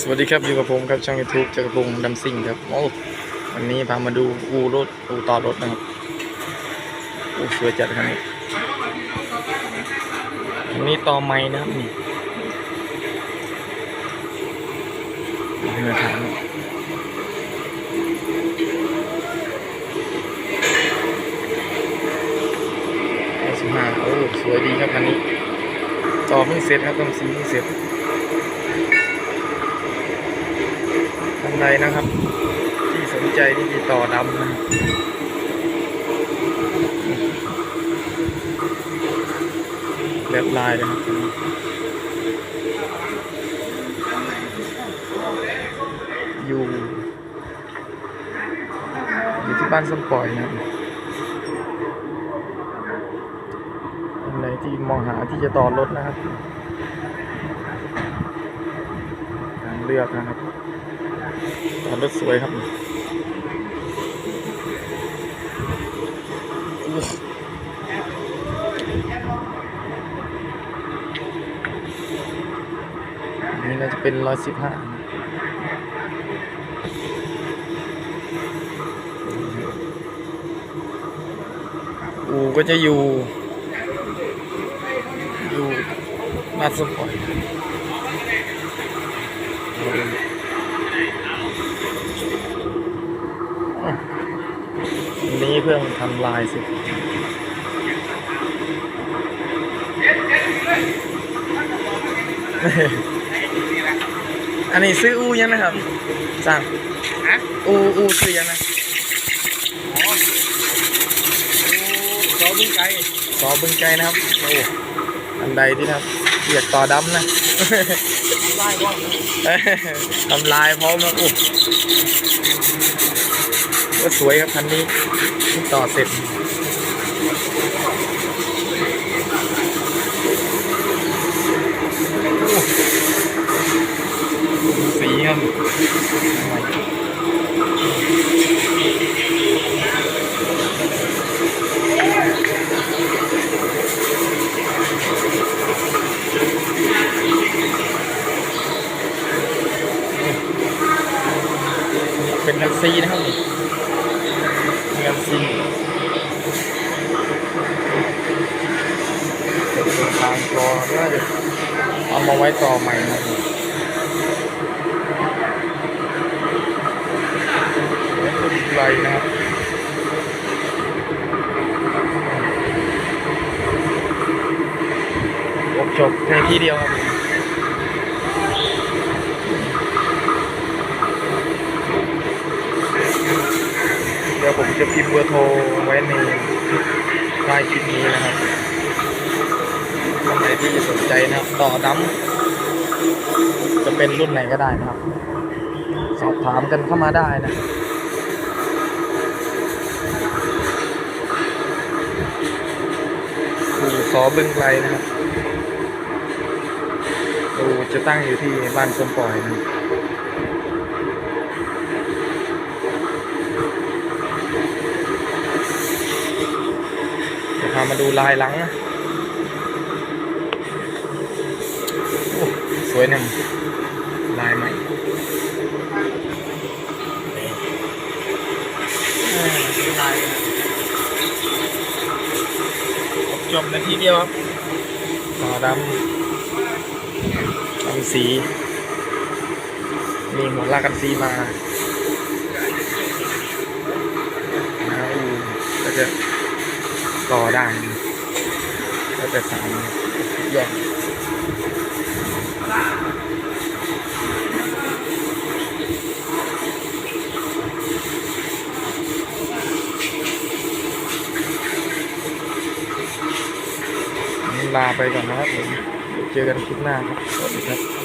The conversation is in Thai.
สวัสดีครับอยู่กับผมครับช่องยูทูบจักรพงศ์ดำซิ่งครับโอ้วันนี้พามาดูอูรถอูต่อรถนะครับอ้สวยจัดครับนี่อันนี้ต่อไม้นะครับนี่นี่มาถามสิบห้าโอ้สวยดีครับอันนี้ต่อเพิ่งเสร็จครับต้องสีเพิ่งเสร็จ ท่าน ใดนะครับ ที่สนใจที่ติดต่อดำนะครับบลายนะครับอยู่อยู่ที่บ้านส้มปล่อยนะครับท่านใดที่มองหาที่จะต่อรถนะครับทางเลือกนะครับ ตอนรถสวยครับอันนี่น่าจะเป็นร้อยสิบห้าอูก็จะอยู่ อยู่บ้าสมปล่อย นนี้เพื่อนทำลายสิอันนี้ซื้ออูยังนะครับสั่งฮะอูอูซื้อยังนะอ๋อโอ้ซอบึ้งไก่สอบึงไกลนะครับโอ้อันใดที่นะครับเรียกต่อดำนะไล่ก่อนทำลายพร้อมนะโอ้ ก็สวยครับคันนี้ต่อเสร็จสีครับเป็นกันซีนะครับ นี่เป็นกันซีเป็นทางกรอน่าจะเอามาไว้ต่อใหม่นะครับแล้วก็ดีไกลนะครับจบจบในที่เดียวครับ ดี๋ยวผมจะพิมพ์เบอร์โทรไว้ในใต้คลิปนี้นะครับท่านไหนที่สนใจนะครับต่อดำจะเป็นรุ่นไหนก็ได้นะครับ สอบถามกันเข้ามาได้นะอู่สอบึงไกลนะครับอู่จะตั้งอยู่ที่บ้านสมปล่อยนะครับ เดี๋ยวพา มาดูลายหลังนะโอ้สวยหนึ่งลายใหม่อ่าดูลายนะจบนาทีเดียวครับต่อดำดำสี มีหัวลากกันสีมานะอูก็จะต่อได้ แต่สายแยกลาไปก่อนนะครับผมเจอกันคลิปหน้าครับ สวัสดีครับ